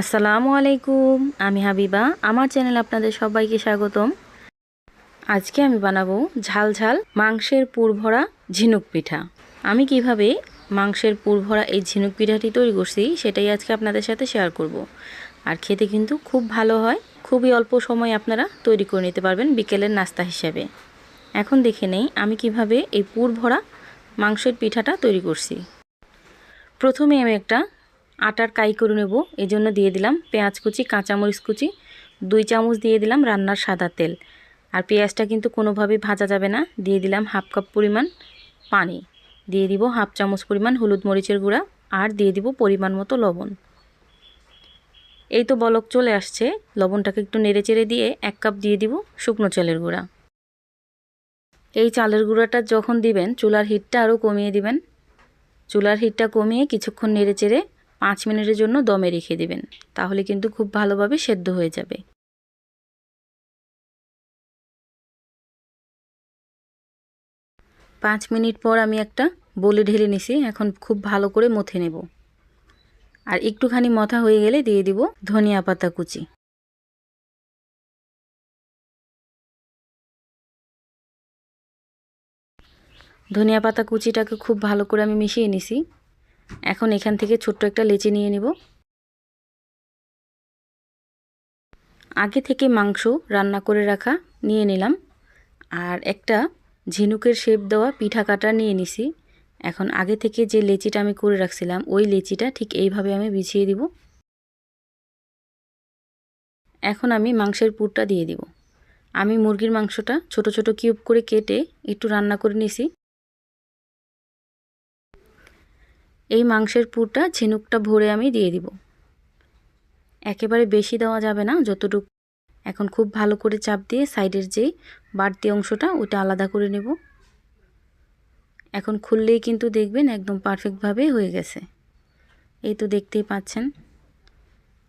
আসসালামু আলাইকুম, আমি হাবিবা। আমার চ্যানেল আপনাদের সবাইকে স্বাগতম। আজকে আমি বানাবো ঝাল ঝাল মাংসের পুর ভরা ঝিনুক পিঠা। আমি কীভাবে মাংসের পুর ভরা এই ঝিনুক পিঠাটি তৈরি করছি সেটাই আজকে আপনাদের সাথে শেয়ার করব। আর খেতে কিন্তু খুব ভালো হয়, খুবই অল্প সময় আপনারা তৈরি করে নিতে পারবেন বিকেলের নাস্তা হিসেবে। এখন দেখে নেই আমি কীভাবে এই পুর ভরা মাংসের পিঠাটা তৈরি করছি। প্রথমে আমি একটা আটার কাই করে নেব এই জন্য দিয়ে দিলাম পেঁয়াজ কুচি, কাঁচামরিচ কুচি, দুই চামচ দিয়ে দিলাম রান্নার সাদা তেল। আর পেঁয়াজটা কিন্তু কোনোভাবেই ভাজা যাবে না, দিয়ে দিলাম হাফ কাপ পরিমাণ পানি। দিয়ে দিব হাফ চামচ পরিমাণ হলুদ মরিচের গুঁড়া আর দিয়ে দিব পরিমাণ মতো লবণ। এই তো বলক চলে আসছে, লবণটাকে একটু নেড়ে চেড়ে দিয়ে এক কাপ দিয়ে দিব শুকনো চালের গুঁড়া। এই চালের গুঁড়াটা যখন দিবেন, চুলার হিটটা আরও কমিয়ে দিবেন। চুলার হিটটা কমিয়ে কিছুক্ষণ নেড়ে চেড়ে পাঁচ মিনিটের জন্য দমে রেখে দেবেন, তাহলে কিন্তু খুব ভালোভাবে সেদ্ধ হয়ে যাবে। পাঁচ মিনিট পর আমি একটা বলে ঢেলে নিছি, এখন খুব ভালো করে মথে নেব। আর একটুখানি মথা হয়ে গেলে দিয়ে দিব ধনিয়া পাতা কুচি। ধনিয়া পাতা কুচিটাকে খুব ভালো করে আমি মিশিয়ে নিছি। এখন এখান থেকে ছোট্ট একটা লেচি নিয়ে নিব। আগে থেকে মাংস রান্না করে রাখা নিয়ে নিলাম। আর একটা ঝিনুকের শেপ দেওয়া পিঠা কাটা নিয়ে নিছি। এখন আগে থেকে যে লেচিটা আমি করে রাখছিলাম, ওই লেচিটা ঠিক এইভাবে আমি বিছিয়ে দিব। এখন আমি মাংসের পুরটা দিয়ে দিব। আমি মুরগির মাংসটা ছোট ছোট কিউব করে কেটে একটু রান্না করে নিছি। এই মাংসের পুরটা ঝিনুকটা ভরে আমি দিয়ে দিব। একেবারে বেশি দেওয়া যাবে না, যতটুকু এখন খুব ভালো করে চাপ দিয়ে সাইডের যে বাড়তি অংশটা ওটা আলাদা করে নেব। এখন খুললেই কিন্তু দেখবেন একদম পারফেক্টভাবে হয়ে গেছে। এই তো দেখতেই পাচ্ছেন।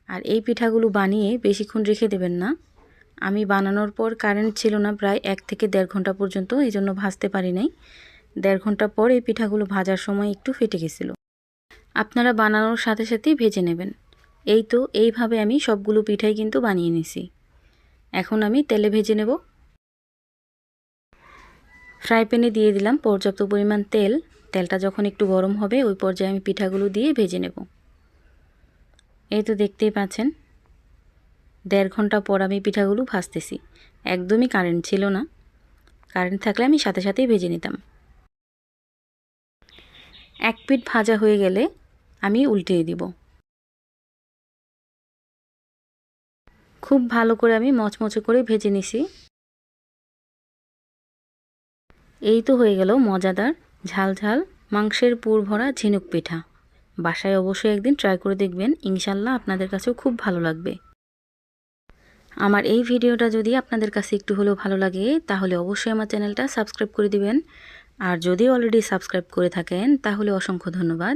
আর এই পিঠাগুলো বানিয়ে বেশিক্ষণ রেখে দেবেন না। আমি বানানোর পর কারেন্ট ছিল না প্রায় এক থেকে দেড় ঘণ্টা পর্যন্ত, এই জন্য ভাজতে পারি নাই। দেড় ঘণ্টা পর এই পিঠাগুলো ভাজার সময় একটু ফেটে গেছিল। আপনারা বানানোর সাথে সাথেই ভেজে নেবেন। এই তো, এইভাবে আমি সবগুলো পিঠাই কিন্তু বানিয়ে নিছি। এখন আমি তেলে ভেজে নেব। ফ্রাই প্যানে দিয়ে দিলাম পর্যাপ্ত পরিমাণ তেল। তেলটা যখন একটু গরম হবে, ওই পর্যায়ে আমি পিঠাগুলো দিয়ে ভেজে নেব। এই তো দেখতেই পাচ্ছেন, দেড় ঘণ্টা পর আমি পিঠাগুলো ভাজতেছি। একদমই কারেন্ট ছিল না। কারেন্ট থাকলে আমি সাথে সাথেই ভেজে নিতাম। এক পিঠ ভাজা হয়ে গেলে আমি উল্টিয়ে দিব। খুব ভালো করে আমি মচমচে করে ভেজে নিছি। এই তো হয়ে গেল মজাদার ঝাল ঝাল মাংসের পুর ভরা ঝিনুক পিঠা। বাসায় অবশ্যই একদিন ট্রাই করে দেখবেন, ইনশাল্লাহ আপনাদের কাছেও খুব ভালো লাগবে। আমার এই ভিডিওটা যদি আপনাদের কাছে একটু হলেও ভালো লাগে, তাহলে অবশ্যই আমার চ্যানেলটা সাবস্ক্রাইব করে দিবেন। আর যদি অলরেডি সাবস্ক্রাইব করে থাকেন, তাহলে অসংখ্য ধন্যবাদ।